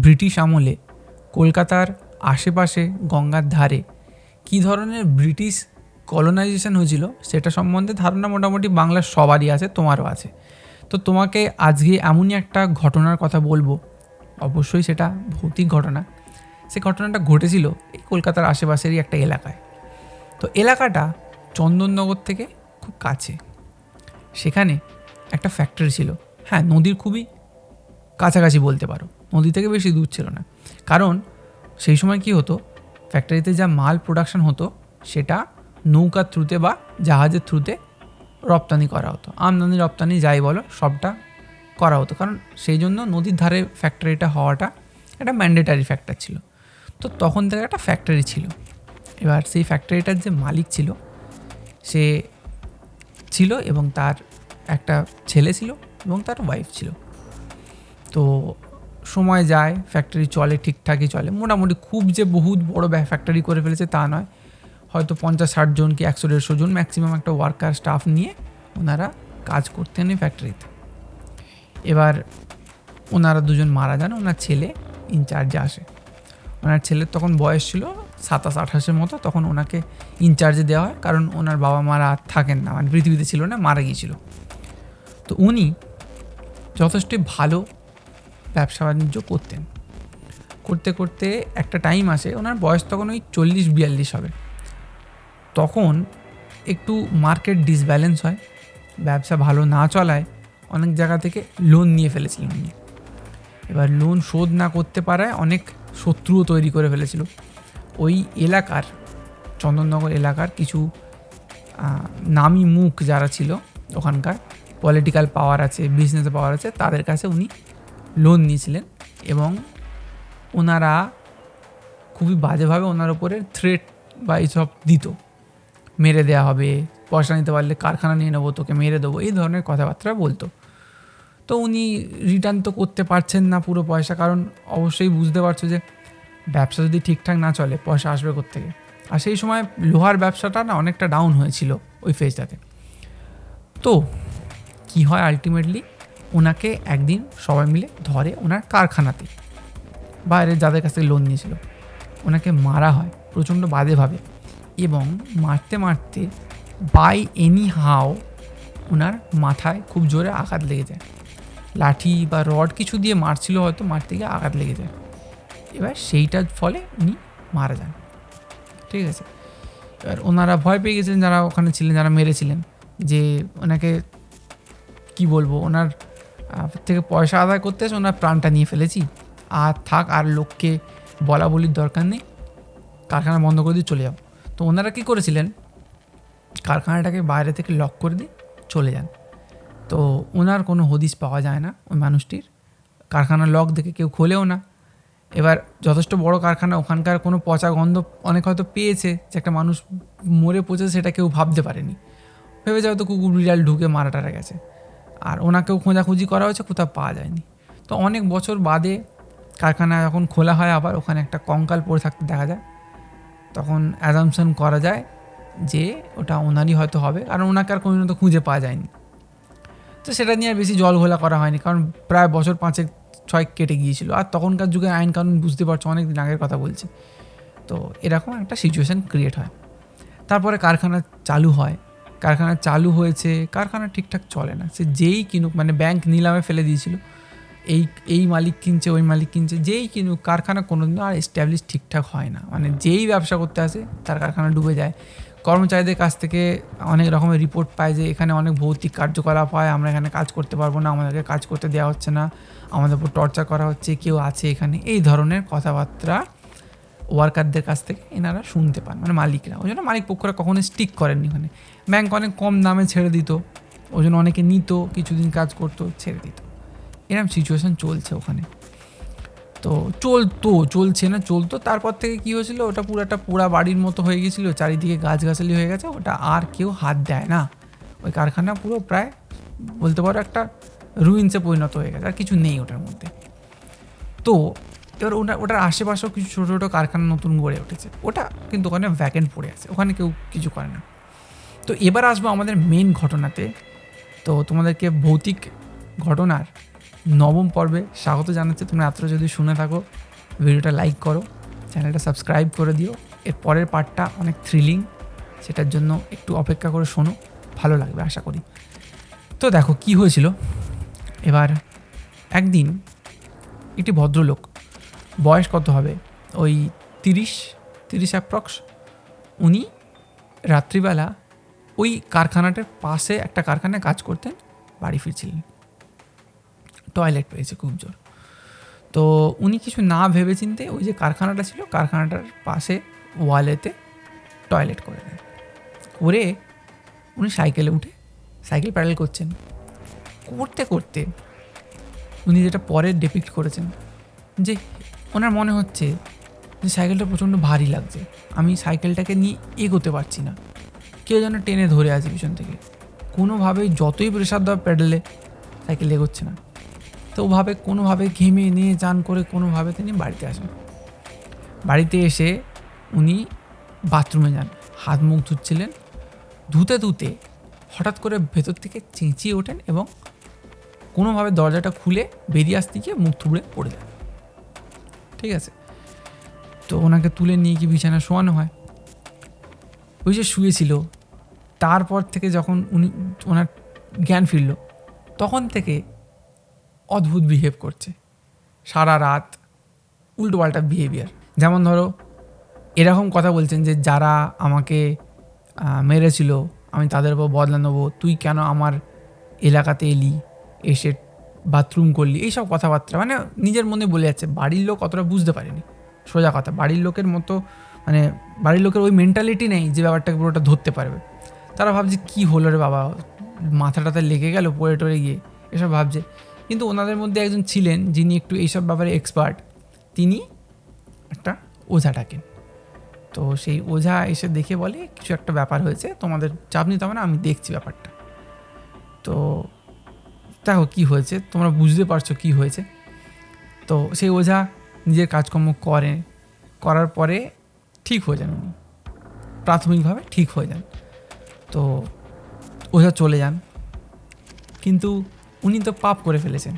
British আমলে কলকাতার আশেপাশে গঙ্গার ধারে কী ধরনের ব্রিটিশ কলোনাইজেশন হয়েছিল সেটা সম্বন্ধে ধারণা মোটামুটি বাংলার সবারই আছে, তোমারও আছে। তো তোমাকে আজকে এমনই একটা ঘটনার কথা বলব, অবশ্যই সেটা ভৌতিক ঘটনা। সে ঘটনাটা ঘটেছিল এই কলকাতার আশেপাশেরই একটা এলাকায়। তো এলাকাটা চন্দননগর থেকে খুব কাছে। সেখানে একটা ফ্যাক্টরি ছিল। হ্যাঁ নদীর খুবই কাছাকাছি বলতে পারো। নদী থেকে বেশি দূর ছিল না। কারণ সেই সময় কি হতো? ফ্যাক্টরিতে যা মাল প্রোডাকশন হতো, সেটা নৌকার থ্রুতে বা জাহাজের থ্রুতে রপ্তানি করা হতো। আমদানি, রপ্তানি যাই বলো, সবটা করা হতো। কারণ সেই জন্য নদীর ধারে ফ্যাক্টরিটা হওয়াটা একটা ম্যান্ডেটারি ফ্যাক্টর ছিল। তো তখন থেকে একটা ফ্যাক্টরি ছিল। এবার সেই ফ্যাক্টরিটার যে মালিক ছিল, সে ছিল এবং তার একটা ছেলে ছিল এবং তার ওয়াইফ ছিল। তো সময় যায় ফ্যাক্টরি চলে, ঠিকঠাকই চলে। মোটামুটি খুব যে বহুত বড় ফ্যাক্টরি করে ফেলেছে তা নয়। হয়তো পঞ্চাশ, ষাট জন কি একশো, দেড়শো জন ম্যাক্সিমাম একটা ওয়ার্কার স্টাফ নিয়ে ওনারা কাজ করতেন এই ফ্যাক্টরিতে এবার ওনারা দুজন মারা যান, ওনার ছেলে ইনচার্জে আসে। ওনার ছেলের তখন বয়স ছিল সাতাশ, আঠাশের মতো, তখন ওনাকে ইনচার্জে দেওয়া হয়, কারণ ওনার বাবা মারা আর থাকেন না মানে পৃথিবীতে ছিল না, মারা গিয়েছিল। তো উনি যথেষ্ট ভালো ব্যবসা বাণিজ্য করতেন। করতে করতে একটা টাইম আসে, ওনার বয়স তখন ওই চল্লিশ বিয়াল্লিশ হবে। তখন একটু মার্কেট ডিসব্যালেন্স হয়, ব্যবসা ভালো না চলায় অনেক জায়গা থেকে লোন নিয়ে ফেলেছিলেন উনি। এবার লোন শোধ না করতে পারায় অনেক শত্রুও তৈরি করে ফেলেছিল। ওই এলাকার, চন্দননগর এলাকার কিছু নামি মুখ যারা ছিল, ওখানকার পলিটিক্যাল পাওয়ার আছে বিজনেস পাওয়ার আছে, তাদের কাছে উনি লোন নিয়েছিলেন এবং ওনারা খুবই বাজেভাবে ওনার ওপরে থ্রেট বা এইসব দিত। মেরে দেওয়া হবে, পয়সা নিতে পারলে কারখানা নিয়ে নেব, তোকে মেরে দেবো, এই ধরনের কথাবার্তা বলতো। তো উনি রিটার্ন তো করতে পারছেন না পুরো পয়সা, কারণ অবশ্যই বুঝতে পারছ যে ব্যবসা যদি ঠিকঠাক না চলে, পয়সা আসবে থেকে আর সেই সময় লোহার ব্যবসাটা না অনেকটা ডাউন হয়েছিল ওই ফেজটাতে তো কি হয় আলটিমেটলি ওনাকে একদিন সবাই মিলে ধরে ওনার কারখানাতে। বাইরে যাদের কাছ থেকে লোন নিয়েছিল। ওনাকে মারা হয় প্রচণ্ড বাজেভাবে এবং মারতে মারতে বাই এনি হাও ওনার মাথায় খুব জোরে আঘাত লেগে যায়। লাঠি বা রড কিছু দিয়ে মারছিল হয়তো, মারতে গিয়ে আঘাত লেগে যায়। এবার সেইটার ফলে উনি মারা যান। ঠিক আছে? এবার ওনারা ভয় পেয়ে গেছিলেন, যারা ওখানে ছিলেন, যারা মেরেছিলেন যে ওনাকে কি বলব, ওনার থেকে পয়সা আদায় করতে এসে ওনার প্রাণটা নিয়ে ফেলেছি। আর থাক, আর লোককে বলা বলির দরকার নেই। কারখানা বন্ধ করে দিয়ে চলে যাও তো ওনারা কী করেছিলেন? কারখানাটাকে বাইরে থেকে লক করে দিয়ে চলে যান। তো ওনার কোনো হদিস পাওয়া যায় না ওই মানুষটির। কারখানা লক দেখে কেউ খোলেও না। এবার যথেষ্ট বড় কারখানা, ওখানকার কোনো পচা গন্ধ অনেক হয়তো পেয়েছে যে একটা মানুষ মরে পচেছে সেটা কেউ ভাবতে পারেনি। ভেবেছে হয়তো কুকুর বিড়াল ঢুকে মারা টারা গেছে। আর ওনাকেও খোঁজাখুঁজি করা হয়েছে, কোথাও পাওয়া যায়নি। তো অনেক বছর বাদে কারখানা যখন খোলা হয় আবার ওখানে একটা কঙ্কাল পড়ে থাকতে দেখা যায়। তখন অ্যাজামশন করা যায় যে ওটা ওনারই হয়তো হবে, কারণ ওনাকে আর কোনো তো খুঁজে পাওয়া যায়নি। তো সেটা নিয়ে আর বেশি জল ঘোলা করা হয়নি, কারণ প্রায় বছর পাঁচেক ছয় কেটে গিয়েছিল। আর তখনকার যুগে আইন কানুন বুঝতে পারছ, অনেক দিন আগের কথা বলছি। তো এরকম একটা সিচুয়েশান ক্রিয়েট হয়। তারপরে কারখানা চালু হয়। কারখানা চালু হয়েছে, কারখানা ঠিকঠাক চলে না। সে যেই কিনুক মানে ব্যাংক নিলামে ফেলে দিয়েছিল, এই এই মালিক কিনছে, ওই মালিক কিনছে, যেই কিনুক, কারখানা কোনোদিনও আর এস্টাবলিশ ঠিকঠাক হয় না। মানে যেই ব্যবসা করতে আসে, তার কারখানা ডুবে যায়। কর্মচারীদের কাছ থেকে অনেক রকমের রিপোর্ট পায় যে, এখানে অনেক ভৌতিক কার্যকলাপ হয়, আমরা এখানে কাজ করতে পারব না, আমাদেরকে কাজ করতে দেওয়া হচ্ছে না, আমাদের উপর টর্চার করা হচ্ছে, কেউ আছে এখানে। এই ধরনের কথাবার্তা ওয়ার্কারদের কাছ থেকে এনারা শুনতে পান মানে মালিকরা। ওই জন্য মালিক পক্ষরা কখনো স্টিক করেননি ওখানে। ব্যাংক অনেক কম দামে ছেড়ে দিত, ওই জন্য অনেকে নিত, কিছুদিন কাজ করতো, ছেড়ে দিত। এরকম সিচুয়েশন চলছে ওখানে। তো চলতো, চলছে না, চলতো। তারপর থেকে কি হয়েছিল, ওটা পুরো একটা পুরা বাড়ির মতো হয়ে গেছিল, চারিদিকে গাছগাছালি হয়ে গেছে, ওটা আর কেউ হাত দেয় না। ওই কারখানা পুরো প্রায় বলতে পারো একটা রুইন্সে পরিণত হয়ে গেছে, আর কিছু নেই ওটার মধ্যে। তো এবার ওটা, ওটার আশেপাশেও কিছু ছোটো ছোটো কারখানা নতুন গড়ে উঠেছে। ওটা কিন্তু ওখানে ভ্যাকেন্ট পড়ে আছে। ওখানে কেউ কিছু করে না। তো এবার আসব আমাদের মেন ঘটনাতে। তো তোমাদেরকে ভৌতিক ঘটনার নবম পর্বে স্বাগত জানাচ্ছি। তোমরা এত যদি শুনে থাকো, ভিডিওটা লাইক করো চ্যানেলটা সাবস্ক্রাইব করে দিও। এর পরের পার্টটা অনেক থ্রিলিং সেটার জন্য একটু অপেক্ষা করে শোনো। ভালো লাগবে, আশা করি। তো দেখো, কি হয়েছিল? এবার একদিন একটি ভদ্রলোক বয়স কত হবে? ওই তিরিশ তিরিশ অ্যাপ্রক্স উনি রাত্রিবেলা ওই কারখানাটার পাশে একটা কারখানায় কাজ করতেন, বাড়ি ফিরছিলেন। টয়লেট পেয়েছে খুব জোর। তো উনি কিছু না ভেবে চিনতে ওই যে কারখানাটা ছিল, কারখানাটার পাশে ওয়ালেতে টয়লেট করে দেন। করে উনি সাইকেলে উঠে সাইকেল প্যাডেল করছেন। করতে করতে উনি যেটা পরে ডেপিক্ট করেছেন যে ওনার মনে হচ্ছে যে সাইকেলটা প্রচণ্ড ভারী লাগছে। আমি সাইকেলটাকে নিয়ে এগোতে পারছি না। কেউ যেন টেনে ধরে আছে পিছন থেকে। কোনোভাবেই যতই প্রেশার দেওয়া প্যাডেলে সাইকেল এগোচ্ছে না। তো ওভাবে কোনোভাবে ঘেমে নিয়ে চান করে কোনোভাবে তিনি বাড়িতে আসেন। বাড়িতে এসে উনি বাথরুমে যান। হাত মুখ ধুচ্ছিলেন। ধুতে ধুতে হঠাৎ করে ভেতর থেকে চেঁচিয়ে ওঠেন এবং কোনোভাবে দরজাটা খুলে বেরিয়ে আসতে গিয়ে মুখ থুবড়ে পড়ে যায় ঠিক আছে? তো ওনাকে তুলে নিয়ে কি বিছানা শোয়ানো হয়। ওই যে শুয়েছিল, তারপর থেকে যখন উনি, ওনার জ্ঞান ফিরল, তখন থেকে অদ্ভুত বিহেভ করছে। সারা রাত উল্টোপাল্টা বিহেভিয়ার যেমন ধরো, এরকম কথা বলছেন যে যারা আমাকে মেরেছিল, আমি তাদের উপর বদলা নেব, তুই কেন আমার এলাকাতে এলি, এসে বাথরুম করলি, এইসব কথাবার্তা মানে নিজের মনে বলে যাচ্ছে, বাড়ির লোক অতটা বুঝতে পারেনি। সোজা কথা, বাড়ির লোকের মতো মানে বাড়ির লোকের ওই মেন্টালিটি নেই যে ব্যাপারটাকে পুরোটা ধরতে পারবে। তারা ভাবছে, কি হলো রে বাবা? মাথাটাতে লেগে গেল পড়ে টরে গিয়ে। এসব ভাবছে। কিন্তু ওনাদের মধ্যে একজন ছিলেন যিনি একটু এইসব ব্যাপারে এক্সপার্ট তিনি একটা ওঝা ডাকেন। তো সেই ওঝা এসে দেখে বলে, কিছু একটা ব্যাপার হয়েছে, তোমাদের চাপ নিতে হবে না, আমি দেখছি ব্যাপারটা। তো দেখো কী হয়েছে, তোমরা বুঝতে পারছ কী হয়েছে। তো সেই ওঝা নিজের কাজকর্ম করে, করার পরে ঠিক হয়ে যান উনি। প্রাথমিকভাবে ঠিক হয়ে যান। তো ওঝা চলে যান। কিন্তু উনি তো পাপ করে ফেলেছেন।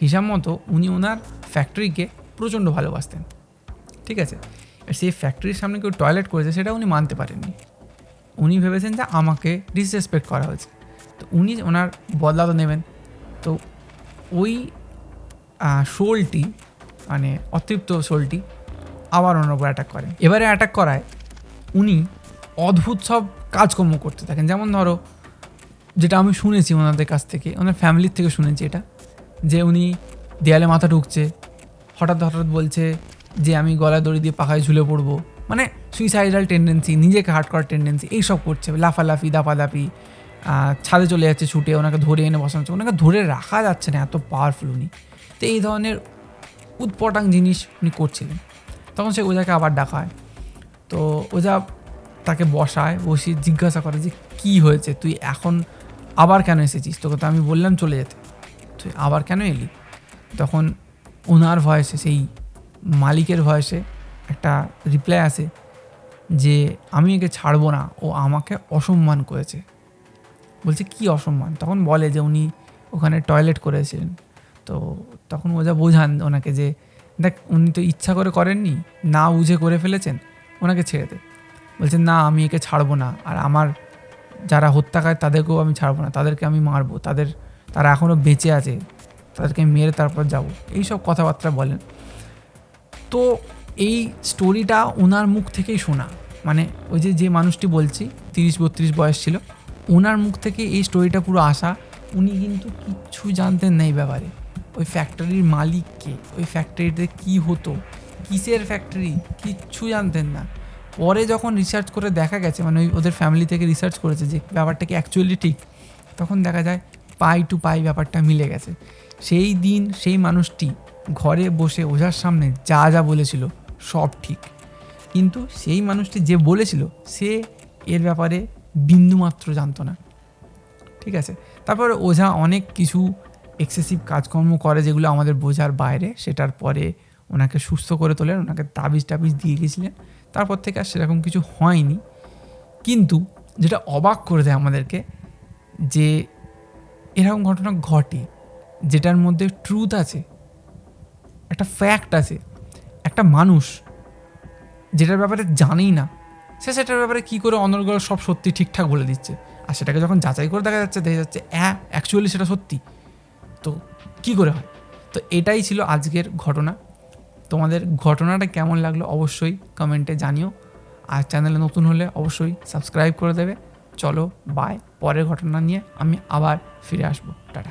হিসাব মতো উনি ওনার ফ্যাক্টরিকে প্রচণ্ড ভালোবাসতেন। ঠিক আছে? আর সেই ফ্যাক্টরির সামনে কেউ টয়লেট করেছে, সেটা উনি মানতে পারেননি। উনি ভেবেছেন যে আমাকে ডিসরেসপেক্ট করা হয়েছে। তো উনি ওনার বদলা তো নেবেন। তো ওই শোলটি মানে অতৃপ্ত শোলটি আবার অন্য অ্যাটাক করেন এবারে অ্যাটাক করায় উনি অদ্ভুত সব কাজকর্ম করতে থাকেন। যেমন ধরো, যেটা আমি শুনেছি ওনাদের কাছ থেকে, ওনার ফ্যামিলির থেকে শুনেছি এটা, যে উনি দেয়ালে মাথা ঢুকছে, হঠাৎ হঠাৎ বলছে যে আমি গলায় দড়ি দিয়ে পাখায় ঝুলে পড়ব। মানে সুইসাইডাল টেন্ডেন্সি নিজেকে হার্ট করার টেন্ডেন্সি এইসব করছে, লাফালাফি, দাপাদাপি ছাদে চলে যাচ্ছে ছুটে, ওনাকে ধরে এনে বসানো হচ্ছে। ওনাকে ধরে রাখা যাচ্ছে না, এত পাওয়ারফুল উনি। তো এই ধরনের উৎপটাং জিনিস উনি করছিলেন। তখন সে ওজাকে আবার ডাকা হয়। তো ওজা তাকে বসায়, বসিয়ে জিজ্ঞাসা করে যে, কী হয়েছে? তুই এখন আবার কেন এসেছিস? তোকে তো আমি বললাম চলে যেতে। তুই আবার কেন এলি? তখন ওনার ভয়েসে, সেই মালিকের ভয়েসে একটা রিপ্লাই আসে যে, আমি একে ছাড়বো না। ও আমাকে অসম্মান করেছে। বলছে, কি অসম্মান? তখন বলে যে, উনি ওখানে টয়লেট করেছিলেন তো তখন ওজা বোঝান ওনাকে যে, দেখ, উনি তো ইচ্ছা করে করেননি, না বুঝে করে ফেলেছেন, ওনাকে ছেড়ে দে। বলছে, না, আমি একে ছাড়বো না, আর আমার যারা হত্যাকারী তাদেরকেও আমি ছাড়বো না, তাদেরকে আমি মারবো, তাদের, তারা এখনও বেঁচে আছে, তাদেরকে মেরে তারপর যাব। এইসব কথাবার্তা বলেন। তো এই স্টোরিটা ওনার মুখ থেকেই শোনা। মানে ওই যে যে মানুষটি বলছি, তিরিশ বত্রিশ বয়স ছিল ওনার মুখ থেকে এই স্টোরিটা পুরো আসা, উনি কিন্তু কিচ্ছু জানতেন না এই ব্যাপারে। ওই ফ্যাক্টরির মালিককে ওই ফ্যাক্টরিতে কি হতো? কিসের ফ্যাক্টরি কিচ্ছু জানতেন না। পরে যখন রিসার্চ করে দেখা গেছে মানে ওই ওদের ফ্যামিলি থেকে রিসার্চ করেছে যে ব্যাপারটা কি অ্যাকচুয়ালি ঠিক, তখন দেখা যায় পাই টু পাই ব্যাপারটা মিলে গেছে। সেই দিন সেই মানুষটি ঘরে বসে ওঝার সামনে যা যা বলেছিল, সব ঠিক। কিন্তু সেই মানুষটি যে বলেছিল, সে এর ব্যাপারে বিন্দুমাত্র জানতো না। ঠিক আছে? তারপর ওঝা অনেক কিছু এক্সেসিভ কাজকর্ম করে যেগুলো আমাদের বোঝার বাইরে, সেটার পরে ওনাকে সুস্থ করে তোলেন, ওনাকে তাবিজ টাবিজ দিয়ে গেছিলেন। তারপর থেকে আর সেরকম কিছু হয়নি। কিন্তু যেটা অবাক করে দেয় আমাদেরকে, যে এরকম ঘটনা ঘটে, যেটার মধ্যে ট্রুথ আছে, একটা ফ্যাক্ট আছে, একটা মানুষ, যেটার ব্যাপারে জানেই না সে সেটার ব্যাপারে কী করে অনর্গল সব সত্যি ঠিকঠাক বলে দিচ্ছে? আর সেটাকে যখন যাচাই করে দেখা যাচ্ছে দেখা যাচ্ছে হ্যাঁ অ্যাকচুয়ালি সেটা সত্যি। তো কি করে হয়? তো এটাই ছিল আজকের ঘটনা। তোমাদের ঘটনাটা কেমন লাগল অবশ্যই কমেন্টে জানিও। আর চ্যানেলে নতুন হলে অবশ্যই সাবস্ক্রাইব করে দেবে। চলো বাই পরের ঘটনা নিয়ে আমি আবার ফিরে আসব। টাটা।